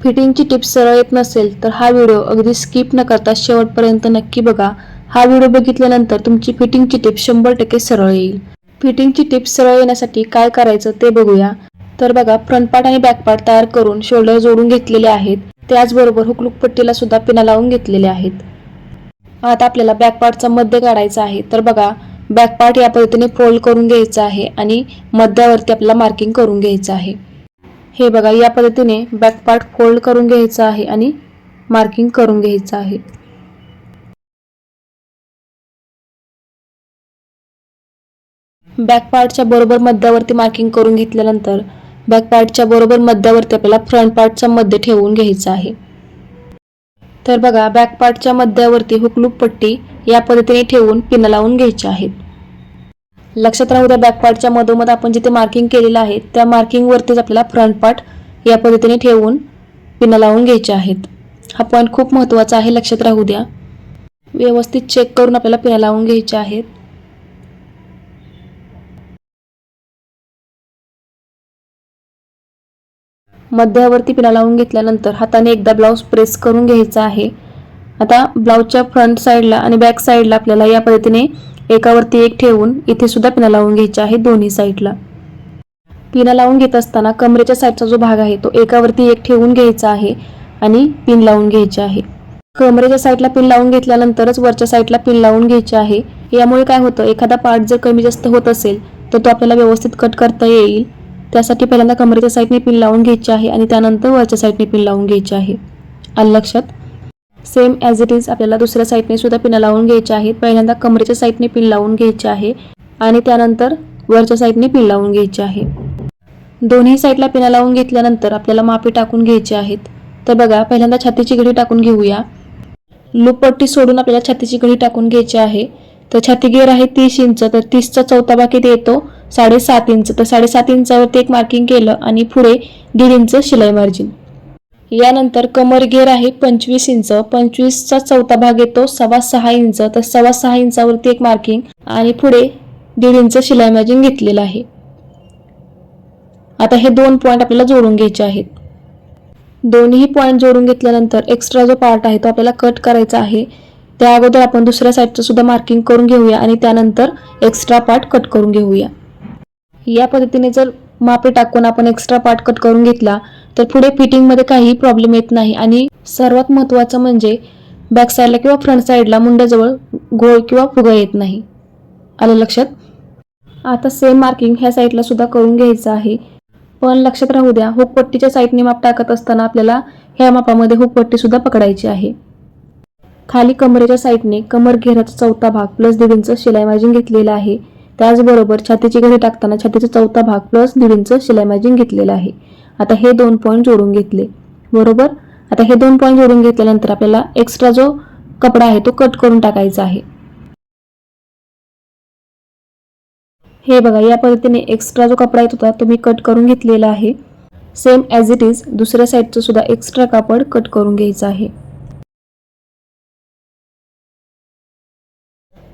फिटिंगची tips सरळ येत नसेल तर हा व्हिडिओ अगदी स्किप न करता शेवटपर्यंत नक्की बघा. हा व्हिडिओ बघितल्यानंतर तुमची फिटिंगची टिप्स शंभर टक्के सरळ येईल. फिटिंगची टिप्स सरळ येण्यासाठी काय करायचं ते बघूया. तर बघा फ्रंट पार्ट आणि बॅक पार्ट तयार करून शोल्डर जोडून घेतलेले आहेत. त्याचबरोबर हुकलूक पट्टीला सुद्धा पिना लावून घेतलेले आहेत. आता आपल्याला बॅक पार्टचा मध्य काढायचा आहे. तर बघा बॅक पार्ट या पद्धतीने फोल्ड करून घ्यायचा आहे आणि मध्यावरती आपल्याला मार्किंग करून घ्यायचं आहे. हे बघा या पद्धतीने बॅकपार्ट फोल्ड करून घ्यायचं आहे आणि मार्किंग करून घ्यायचं आहे. बॅक पार्टच्या बरोबर मध्यावरती मार्किंग करून घेतल्यानंतर बॅक पार्टच्या बरोबर मध्यावरती आपल्याला फ्रंट पार्टच्या मध्ये ठेवून घ्यायचं आहे. तर बघा बॅक पार्टच्या मध्यावरती हुकलूक पट्टी या पद्धतीने ठेवून पिन लावून घ्यायचे आहेत लक्षात राहू द्या बॅक पार्टच्या मधोमध आपण जिथे मार्किंग केलेलं आहे त्या मार्किंगवरतीच आपल्याला फ्रंट पार्ट या पद्धतीने ठेवून पिनं लावून घ्यायचे आहेत. हा पॉईंट खूप महत्त्वाचा आहे लक्षात राहू द्या. व्यवस्थित चेक करून आपल्याला पिन लावून घ्यायचे आहेत. मध्यावरती पिना लावून घेतल्यानंतर हाताने एकदा ब्लाऊज प्रेस करून घ्यायचा आहे. आता ब्लाऊजच्या फ्रंट साईडला आणि बॅक साईडला आपल्याला या पद्धतीने एकावरती एक ठेवून इथे सुद्धा पिना लावून घ्यायच्या आहे दोन्ही साईडला. पिना लावून घेत असताना कमरेच्या साईडचा जो भाग आहे तो एकावरती एक ठेवून घ्यायचा आहे आणि पिन लावून घ्यायचे आहे. कमरेच्या साईडला पिन लावून घेतल्यानंतरच वरच्या साईडला पिन लावून घ्यायचे आहे. यामुळे काय होतं एखादा पार्ट जर कमी जास्त होत असेल तर तो आपल्याला व्यवस्थित कट करता येईल. त्यासाठी पहिल्यांदा कमरेच्या साईडने पिन लावून घ्यायची आहे आणि त्यानंतर वरच्या साईडने पिन लावून घ्यायची आहे. आलं लक्षात? सेम ॲज इट इज आपल्याला दुसऱ्या साईडने सुद्धा पिन लावून घ्यायचे आहेत. पहिल्यांदा कमरेच्या साईडने पिन लावून घ्यायचे आहे. आणि त्यानंतर वरच्या साईडने पिन लावून घ्यायचे आहे. दोन्ही साईडला पिना लावून घेतल्यानंतर आपल्याला मापे टाकून घ्यायचे आहेत. तर बघा पहिल्यांदा छातीची घडी टाकून घेऊया. लूपपट्टी सोडून आपल्याला छातीची घडी टाकून घ्यायची आहे. तर छाती घेर आहे तीस इंच तर तीसचा चौथा भाग किती येतो साडेसात इंच. तर साडेसात इंचावरती एक मार्किंग केलं आणि पुढे दीड इंच शिलाई मार्जिन यानंतर कमर घेर आहे पंचवीस इंच पंचवीसचा चौथा भाग येतो सव्वा सहा इंच. तर सव्वा सहा इंचावरती एक मार्किंग आणि पुढे दीड इंच शिलाई मॅजिंग घेतलेलं आहे. आता हे दोन पॉईंट आपल्याला जोडून घ्यायचे आहेत. दोन्ही पॉईंट जोडून घेतल्यानंतर एक्स्ट्रा जो पार्ट आहे तो आपल्याला कट करायचा आहे. त्या अगोदर आपण दुसऱ्या साईडचं सुद्धा मार्किंग करून घेऊया आणि त्यानंतर एक्स्ट्रा पार्ट कट करून घेऊया. या पद्धतीने जर मापे टाकून आपण एक्स्ट्रा पार्ट कट करून घेतला तर पुढे फिटिंगमध्ये काही प्रॉब्लेम येत नाही. आणि सर्वात महत्त्वाचं म्हणजे बॅक साईडला किंवा फ्रंट साईडला मुंड्याजवळ गोळ किंवा फुगं येत नाही. आलं लक्षात? आता सेम मार्किंग ह्या साईडला सुद्धा करून घ्यायचं आहे. पण लक्षात राहू द्या हुकपट्टीच्या साईडने माप टाकत असताना आपल्याला ह्या मापामध्ये हुकपट्टी सुद्धा पकडायची आहे. खाली कमरेच्या साईडने कमर घेराचा चौथा भाग प्लस दीड इंच शिलाई मार्जिन घेतलेला आहे. त्याचबरोबर छातीची घडी टाकताना छातीचा चौथा भाग प्लस दीड इंच शिलाई मार्जिन घेतलेला आहे. आता हे दोन पॉईंट जोडून घेतले. बरोबर? आता हे दोन पॉईंट जोडून घेतल्यानंतर आपल्याला एक्स्ट्रा जो कपडा आहे तो कट करून टाकायचा आहे. हे बघा या पद्धतीने एक्स्ट्रा जो कपडा येत होता तो मी कट करून घेतलेला आहे. सेम ॲज इट इज दुसऱ्या साईडचं सुद्धा एक्स्ट्रा कापड कट करून घ्यायचं आहे.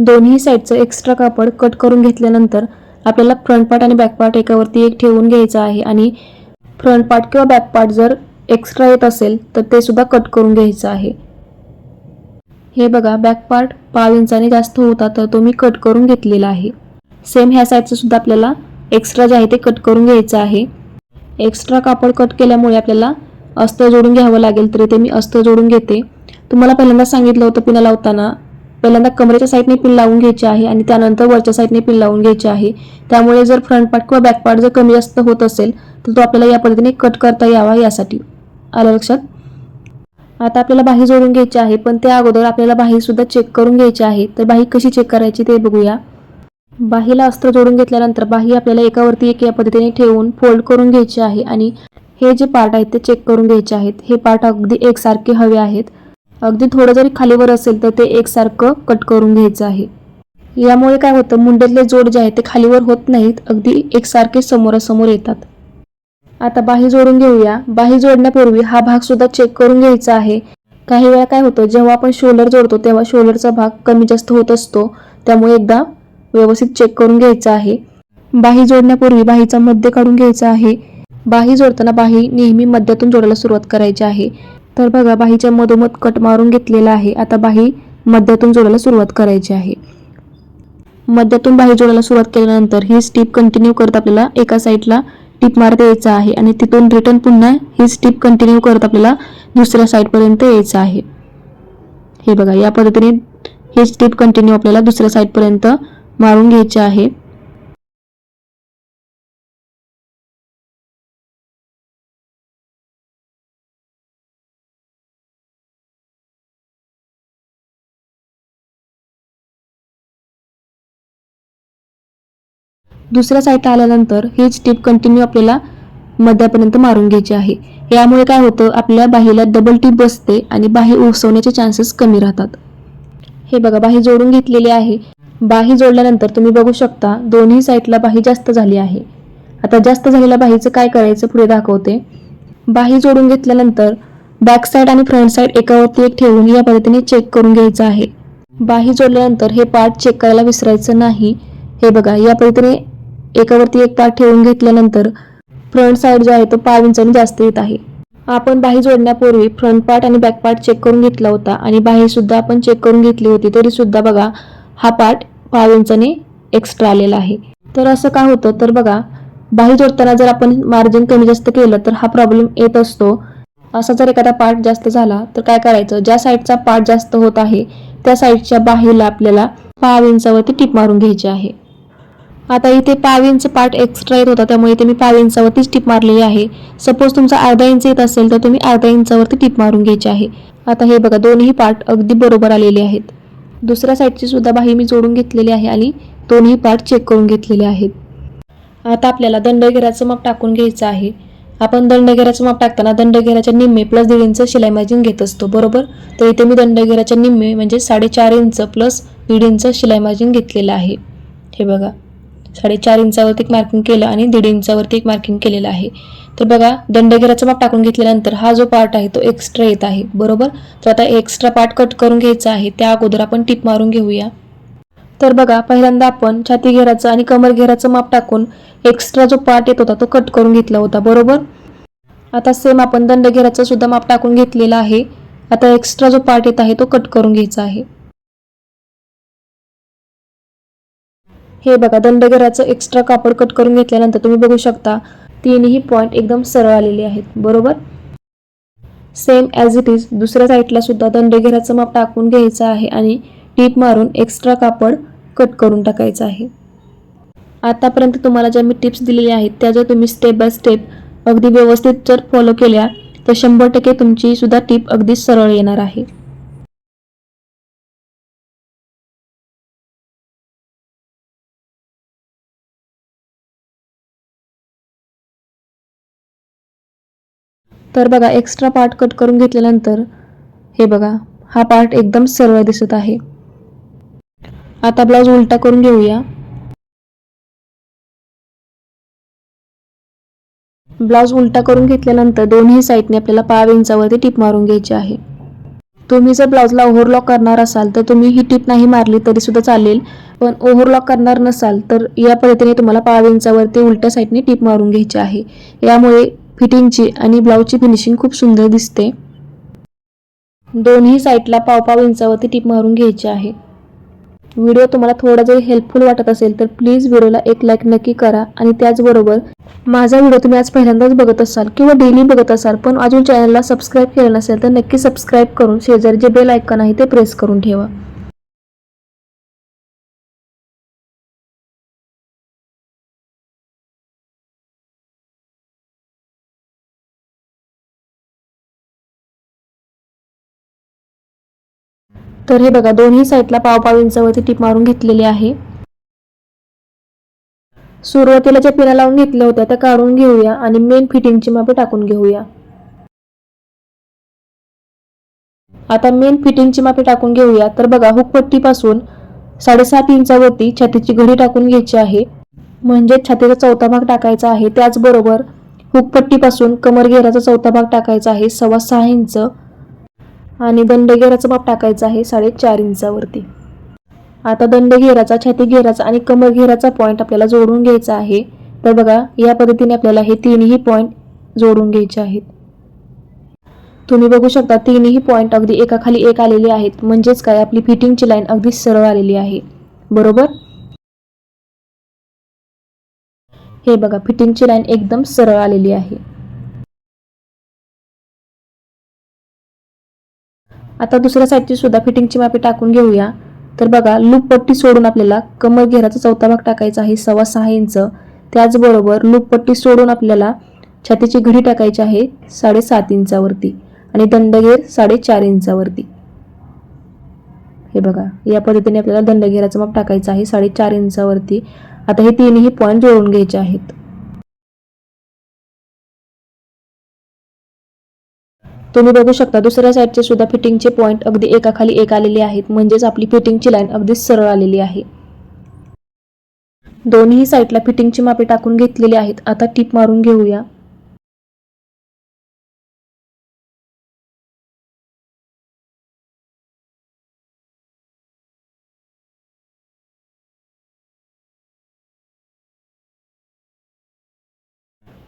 दोन्ही साईडचं एक्स्ट्रा कापड कट करून घेतल्यानंतर आपल्याला फ्रंट पार्ट आणि बॅक पार्ट एकावरती एक ठेवून घ्यायचा आहे. आणि फ्रंट पार्ट किंवा बॅक पार्ट जर एक्स्ट्रा येत असेल तर ते सुद्धा कट करून घ्यायचं आहे. हे बघा बॅक पार्ट पाव इंचाने जास्त होता तर तो मी कट करून घेतलेला आहे. सेम ह्या साईडचं सुद्धा आपल्याला एक्स्ट्रा जे आहे ते कट करून घ्यायचं आहे. एक्स्ट्रा कापड कट केल्यामुळे आपल्याला अस्तर जोडून घ्यावं लागेल तरी ते मी अस्तर जोडून घेते. तुम्हाला पहिल्यांदा सांगितलं होतं पुन्हा लावताना पहिल्यांदा कमरेच्या साईडने पिन लावून घ्यायची आहे आणि त्यानंतर वरच्या साईडने पिन लावून घ्यायची आहे. त्यामुळे जर फ्रंट पार्ट किंवा बॅक पार्ट जर कमी जास्त होत असेल तर तो आपल्याला या पद्धतीने कट करता यावा यासाठी. आलं लक्षात? आता आपल्याला बाही जोडून घ्यायची आहे पण त्या अगोदर आपल्याला बाही सुद्धा चेक करून घ्यायची आहे. तर बाही कशी चेक करायची ते बघूया. बाहीला अस्त्र जोडून घेतल्यानंतर बाही आपल्याला एकावरती एक या पद्धतीने ठेवून फोल्ड करून घ्यायची आहे आणि हे जे पार्ट आहेत ते चेक करून घ्यायचे आहेत. हे पार्ट अगदी एकसारखे हवे आहेत. अगदी थोडं जरी खालीवर असेल तर ते एकसारखं कट करून घ्यायचं आहे. यामुळे काय होतं मुंड्यातले जोड जे आहेत ते खालीवर होत नाहीत अगदी एकसारखे समोरासमोर येतात. आता बाही जोडून घेऊया. बाही जोडण्यापूर्वी हा भाग सुद्धा चेक करून घ्यायचा आहे. काही वेळा काय होतं जेव्हा आपण शोल्डर जोडतो तेव्हा शोल्डरचा भाग कमी जास्त होत असतो. त्यामुळे एकदा व्यवस्थित चेक करून घ्यायचा आहे. बाही जोडण्यापूर्वी बाहीचा मध्य काढून घ्यायचा आहे. बाही जोडताना बाही नेहमी मध्यातून जोडायला सुरुवात करायची आहे. तर बघा बाहीच्या मधोमध कट मारून घेतलेला आहे. आता बाही मध्यातून जोडायला सुरुवात करायची आहे. मध्यातून बाही जोडायला सुरुवात केल्यानंतर ही स्टीप कंटिन्यू करत आपल्याला एका साईडला टिप मारता यायचं आहे आणि तिथून रिटर्न पुन्हा ही स्टीप कंटिन्यू करत आपल्याला दुसऱ्या साईडपर्यंत यायचं आहे. हे बघा या पद्धतीने ही स्टीप कंटिन्यू आपल्याला दुसऱ्या साईडपर्यंत मारून घ्यायची आहे. दुसऱ्या साईडला आल्यानंतर हीच टीप कंटिन्यू आपल्याला मध्यापर्यंत मारून घ्यायची आहे. यामुळे काय होतं आपल्या बाहीला डबल टीप बसते आणि बाही उसवण्याचे चान्सेस कमी राहतात. हे बघा बाही जोडून घेतलेली आहे. बाही जोडल्यानंतर तुम्ही बघू शकता दोन्ही साईडला बाही जास्त झाली आहे. आता जास्त झालेल्या बाहीचं काय करायचं पुढे दाखवते. बाही जोडून घेतल्यानंतर बॅक साईड आणि फ्रंट साईड एकावरती एक ठेवून या पद्धतीने चेक करून घ्यायचं आहे. बाही जोडल्यानंतर हे पार्ट चेक करायला विसरायचं नाही. हे बघा या पद्धतीने एकावरती एक पार्ट ठेवून घेतल्यानंतर फ्रंट साईड जो आहे तो पाच इंचाने जास्त येत आहे. आपण बाही जोडण्यापूर्वी फ्रंट पार्ट आणि बॅक पार्ट चेक करून घेतला होता आणि बाही सुद्धा आपण चेक करून घेतली होती तरी सुद्धा बघा हा पार्ट पाच इंचाने एक्स्ट्रा आलेला आहे. तर असं का होतं? तर बघा बाही जोडताना जर आपण मार्जिन कमी जास्त केलं तर हा प्रॉब्लेम येत असतो. असा जर एखादा पार्ट जास्त झाला तर काय करायचं? ज्या साईडचा पार्ट जास्त होत आहे त्या साईडच्या बाहीला आपल्याला पाव इंचावरती टीप मारून घ्यायची आहे. आता इथे पाव इंच पार्ट एक्स्ट्रा येत होता त्यामुळे इथे मी पाव इंचावरतीच टिप मारलेली आहे. सपोज तुमचा अर्धा इंच येत असेल तर तुम्ही अर्धा इंचावरती टिप मारून घ्यायची आहे. आता हे बघा दोन्ही पार्ट अगदी बरोबर आलेले आहेत. दुसऱ्या साईडची सुद्धा बाही मी जोडून घेतलेली आहे आणि दोन्ही पार्ट चेक करून घेतलेले आहेत. आता आपल्याला दंडघेराचं माप टाकून घ्यायचं आहे. आपण दंडगेराचं माप टाकताना दंडगेराच्या निम्मे प्लस दीड इंच शिलाई मार्जिन घेत असतो बरोबर? तर इथे मी दंडगेराच्या निम्मे म्हणजे साडेचार इंच प्लस दीड इंच शिलाई मार्जिन घेतलेलं आहे. हे बघा. साडेचार इंचावरती एक मार्किंग केलं आणि दीड इंचावरती एक मार्किंग केलेलं आहे. तर बघा दंडघेराचं माप टाकून घेतल्यानंतर हा जो पार्ट आहे तो एक्स्ट्रा येत आहे. बरोबर? तर आता एक्स्ट्रा पार्ट कट करून घ्यायचा आहे. त्या अगोदर आपण टिप मारून घेऊया. तर बघा पहिल्यांदा आपण छाती घेराचं आणि कमर घेराचं माप टाकून एक्स्ट्रा जो पार्ट येत होता तो कट करून घेतला होता. बरोबर? आता सेम आपण दंडघेराचं सुद्धा माप टाकून घेतलेला आहे. आता एक्स्ट्रा जो पार्ट येत आहे तो कट करून घ्यायचा आहे. हे बघा दंडघेराचं एक्स्ट्रा कापड कट करून घेतल्यानंतर तुम्ही बघू शकता तीनही पॉईंट एकदम सरळ आलेले आहेत. बरोबर? सेम ॲज इट इज दुसऱ्या साईडला सुद्धा दंडघेराचं माप टाकून घ्यायचं आहे आणि टीप मारून एक्स्ट्रा कापड कट करून टाकायचं आहे. आतापर्यंत तुम्हाला ज्या मी टिप्स दिलेल्या आहेत त्या जर तुम्ही स्टेप बाय स्टेप अगदी व्यवस्थित जर फॉलो केल्या तर शंभर टक्के तुमची सुद्धा टीप अगदी सरळ येणार आहे. तर बघा एक्स्ट्रा पार्ट कट करून घेतल्यानंतर हे बघा हा पार्ट एकदम सरळ दिसत आहे. आता ब्लाऊज उलटा करून घेऊया. ब्लाऊज उलटा करून घेतल्यानंतर दोन्ही साईडने आपल्याला पाव इंचावरती टिप मारून घ्यायची आहे. तुम्ही जर ब्लाऊजला ओव्हरलॉक करणार असाल तर तुम्ही ही टिप नाही मारली तरी सुद्धा चालेल. पण ओव्हरलॉक करणार नसाल तर या पद्धतीने तुम्हाला पाव इंचावरती उलट्या साईडने टिप मारून घ्यायची आहे. यामुळे फिटिंगची आणि ब्लाऊजची फिनिशिंग खूप सुंदर दिसते. दोन्ही साईडला पाव पाव इंचावरती टीप मारून घ्यायची आहे. व्हिडिओ तुम्हाला थोडा जरी हेल्पफुल वाटत असेल तर प्लीज व्हिडिओला एक लाईक नक्की करा आणि त्याचबरोबर माझा व्हिडिओ तुम्ही आज पहिल्यांदाच बघत असाल किंवा डेली बघत असाल पण अजून चॅनलला सबस्क्राईब केलं नसेल तर नक्की सबस्क्राईब करून शेजारी जे बेल आयकॉन आहे ते प्रेस करून ठेवा. तर हे बघा दोन्ही साईडला पाव इंचावरती टीप मारून घेतलेली आहे. सुरुवातीला ज्या पिना लावून घेतल्या होत्या त्या काढून घेऊया आणि मेन फिटिंगची मापे टाकून घेऊया. आता मेन फिटिंगची मापे टाकून घेऊया. तर बघा हुकपट्टीपासून साडेसात इंचावरती छातीची घडी टाकून घ्यायची आहे. म्हणजे छातीचा चौथा भाग टाकायचा आहे. त्याचबरोबर हुकपट्टीपासून कमर घेराचा चौथा भाग टाकायचा आहे. सव्वा सहा इंच. आणि दंडघेराचं माप टाकायचं आहे साडेचार इंचावरती. आता दंडघेराचा छाती घेराचा आणि कमर घेराचा पॉईंट आपल्याला जोडून घ्यायचा आहे. तर बघा या पद्धतीने आपल्याला हे तीनही पॉईंट जोडून घ्यायचे आहेत. तुम्ही बघू शकता तीनही पॉईंट अगदी एकाखाली एक आलेले आहेत. म्हणजेच काय? आपली फिटिंगची लाईन अगदी सरळ आलेली आहे. बरोबर? हे बघा फिटिंगची लाईन एकदम सरळ आलेली आहे. आता दुसऱ्या साईडची सुद्धा फिटिंगची मापे टाकून घेऊया. तर बघा लूप पट्टी सोडून आपल्याला कमर घेराचा चौथा भाग टाकायचा आहे सव्वा सहा इंच. त्याचबरोबर लूप पट्टी सोडून आपल्याला छातीची घडी टाकायची आहे साडेसात इंचावरती आणि दंडगेर साडेचार इंचावरती. हे बघा या पद्धतीने आपल्याला दंडगेराचं माप टाकायचं आहे साडेचार इंचावरती. आता हे तिन्ही पॉईंट जोडून घ्यायचे आहेत. तुम्ही बघू शकता दुसऱ्या साईडचे सुद्धा फिटिंगचे पॉईंट अगदी एकाखाली एक आलेले आहेत. म्हणजेच आपली फिटिंगची लाईन अगदी सरळ आलेली आहे. दोन्ही साईडला फिटिंगची मापे टाकून घेतलेली आहेत. आता टीप मारून घेऊया.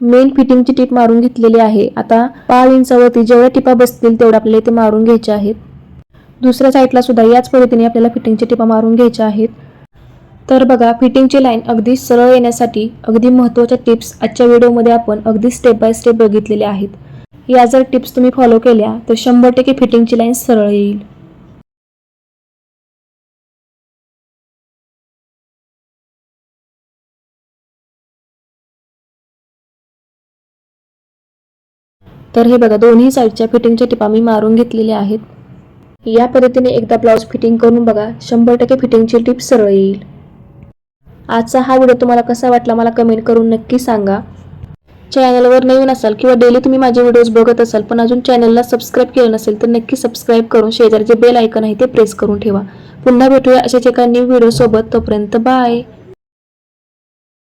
मेन फिटिंगची टीप मारून घेतलेली आहे. आता पाव इंचावरती जेवढ्या टिपा बसतील तेवढ्या आपल्याला इथे मारून घ्यायच्या आहेत. दुसऱ्या साईडला सुद्धा याच पद्धतीने आपल्याला फिटिंगची टिपा मारून घ्यायच्या आहेत. तर बघा फिटिंगची लाईन अगदी सरळ येण्यासाठी अगदी महत्त्वाच्या टिप्स आजच्या व्हिडिओमध्ये आपण अगदी स्टेप बाय स्टेप बघितलेल्या आहेत. या जर टिप्स तुम्ही फॉलो केल्या तर शंभर टक्के फिटिंगची लाईन सरळ येईल. तर हे बघा दोन्ही साईडच्या फिटिंगच्या टिपा मी मारून घेतलेल्या आहेत. या पद्धतीने एकदा ब्लाऊज फिटिंग करून बघा शंभर टक्के फिटिंगची टिप सरळ येईल. आजचा हा व्हिडिओ तुम्हाला कसा वाटला मला कमेंट करून नक्की सांगा. चॅनलवर नवीन असाल किंवा डेली तुम्ही माझे व्हिडिओज बघत असाल पण अजून चॅनलला सबस्क्राईब केलं नसेल तर नक्की सबस्क्राईब करून शेजारचे बेल ऐकन आहे ते प्रेस करून ठेवा. पुन्हा भेटूया अशाच एका न्यू व्हिडिओसोबत तोपर्यंत बाय.